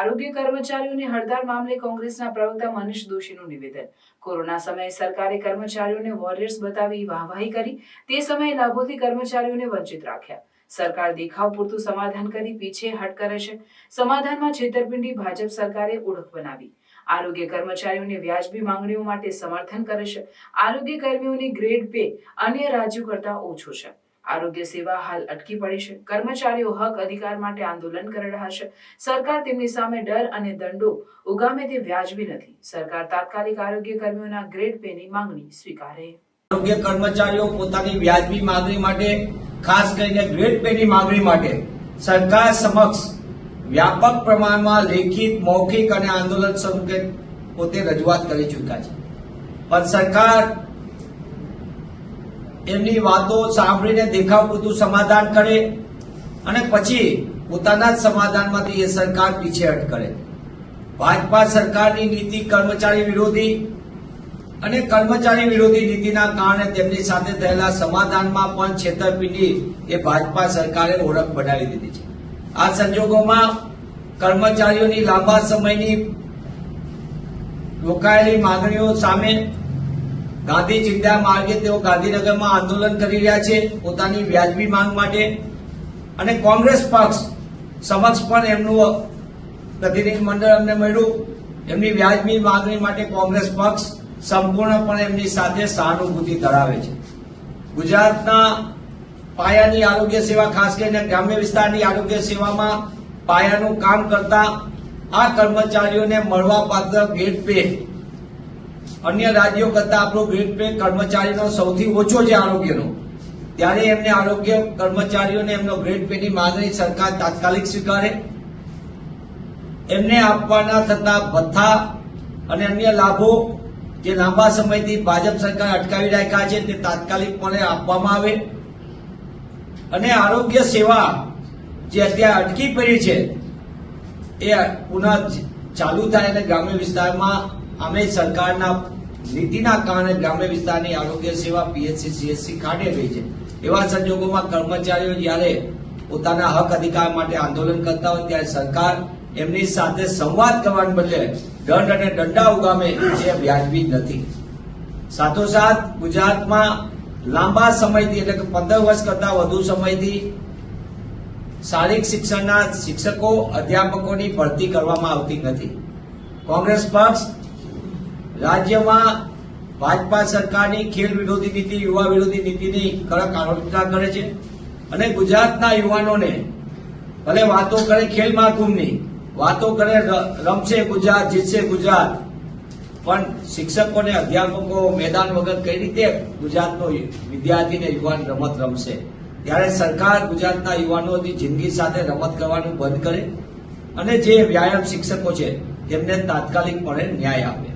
આરોગ્ય કર્મચારીઓની હડતાળ મામલે કોંગ્રેસના પ્રવક્તા મનીષ દોશીનું નિવેદન. કોરોના સમયે સરકારે કર્મચારીઓને વોરિયર્સ બતાવી વાહવાહી કરી, તે સમયે લાભોથી કર્મચારીઓને વંચિત રાખ્યા. સરકાર દેખાવ પૂરતું સમાધાન કરી પીછે હટ કરે છે. સમાધાનમાં છેતરપિંડી ભાજપ સરકારે ઓળખ બનાવી. આરોગ્ય કર્મચારીઓને વ્યાજબી માંગણીઓ માટે સમર્થન કરે છે. આરોગ્ય કર્મીઓની ગ્રેડ પે અન્ય રાજ્યો કરતા ઓછો છે. આરોગ્ય સેવા હાલ અટકી પડી છે. કર્મચારીઓ હક અધિકાર માટે આંદોલન કરી રહ્યા છે. સરકાર તેમની સામે ડર અને દંડો ઉગામે તે વ્યાજબી નથી. સરકાર તાત્કાલિક આરોગ્ય કર્મીઓના ગ્રેડ પેની માંગણી સ્વીકારે. આરોગ્ય કર્મચારીઓ પોતાની વ્યાજબી માંગણી માટે, ખાસ કરીને ગ્રેડ પેની માંગણી માટે સરકાર સમક્ષ વ્યાપક પ્રમાણમાં લેખિત, મૌખિક અને આંદોલન સ્વરૂપે પોતે રજૂઆત કરી ચૂક્યા છે. પણ સરકાર એમની વાતો સાંભળીને દેખાવ પૂરતું સમાધાન કરે અને પછી પોતાના જ સમાધાનમાંથી એ સરકાર પીછેહટ કરે. ભાજપા સરકારની નીતિ કર્મચારી વિરોધી અને કર્મચારી વિરોધી નીતિના કારણે તેમની સાથે થયેલા સમાધાનમાં પણ છેતરપિંડી એ ભાજપા સરકારે ઓળખ બનાવી દીધી છે. આ સંજોગોમાં કર્મચારીઓની લાંબા સમયની રોકાયેલી માંગણીઓ સામે ગાંધી ચિંતા માર્ગે તેઓ ગાંધીનગરમાં આંદોલન કરી રહ્યા છે, પોતાની વ્યાજબી માંગ માટે. અને કોંગ્રેસ પક્ષ સમક્ષ પણ એમનું પ્રતિનિધિ મંડળ અમને મળ્યું. એમની વ્યાજબી માંગણી માટે કોંગ્રેસ પક્ષ સંપૂર્ણપણે એમની સાથે સહાનુભૂતિ ધરાવે છે. ગુજરાતના પાયાની આરોગ્ય સેવા, ખાસ કરીને ગ્રામ્ય વિસ્તારની આરોગ્ય સેવામાં પાયાનું કામ કરતા આ કર્મચારીઓને મળવાપાત્ર ગેટ પે અન્ય રાજ્યો કરતા આપણો ગ્રેડ પે કર્મચારીનો સૌથી ઓછો છે આરોગ્યનો. ત્યારે એમને આરોગ્ય કર્મચારીઓને એમનો ગ્રેડ પેની માંગણી સરકાર તાત્કાલિક સ્વીકારે. એમને આપવાના થતા ભથ્થા અને અન્ય લાભો જે લાંબા સમયથી ભાજપ સરકાર અટકાવી રાખ્યા છે તે તાત્કાલિકપણે આપવામાં આવે. અને આરોગ્ય સેવા જે અત્યારે અટકી પડી છે, એ પુનઃ ચાલુ થાય અને ગ્રામ્ય વિસ્તારમાં અમે સરકારના નીતિના કારણે ગ્રામ્ય વિસ્તારની આરોગ્ય સેવા, પીએચસી સીએચસી કાઢે રહી છે. એવા સંજોગોમાં કર્મચારીઓ જ્યારે પોતાના હક અધિકાર માટે આંદોલન કરતા હોય ત્યારે સરકાર એમની સાથે સંવાદ કરવાને બદલે દંડ અને દંડા ઉગામે જે વ્યાજબી નથી. સાથોસાથ ગુજરાતમાં લાંબા સમયથી એટલે કે પંદર વર્ષ કરતા વધુ સમયથી શારીરિક શિક્ષણના શિક્ષકો, અધ્યાપકોની ભરતી કરવામાં આવતી નથી. કોંગ્રેસ પક્ષ રાજ્યમાં ભાજપા સરકારની ખેલ વિરોધી નીતિ, યુવા વિરોધી નીતિની કડક આલોચના કરે છે અને ગુજરાતના યુવાનોને ભલે વાતો કરે ખેલ મહાકુંભની વાતો કરે રમશે ગુજરાત, જીતશે ગુજરાત, પણ શિક્ષકોને, અધ્યાપકો મેદાન વગર કઈ રીતે ગુજરાતનો વિદ્યાર્થીને યુવાન રમત રમશે? ત્યારે સરકાર ગુજરાતના યુવાનોની જિંદગી સાથે રમત કરવાનું બંધ કરે અને જે વ્યાયામ શિક્ષકો છે તેમને તાત્કાલિકપણે ન્યાય આપે.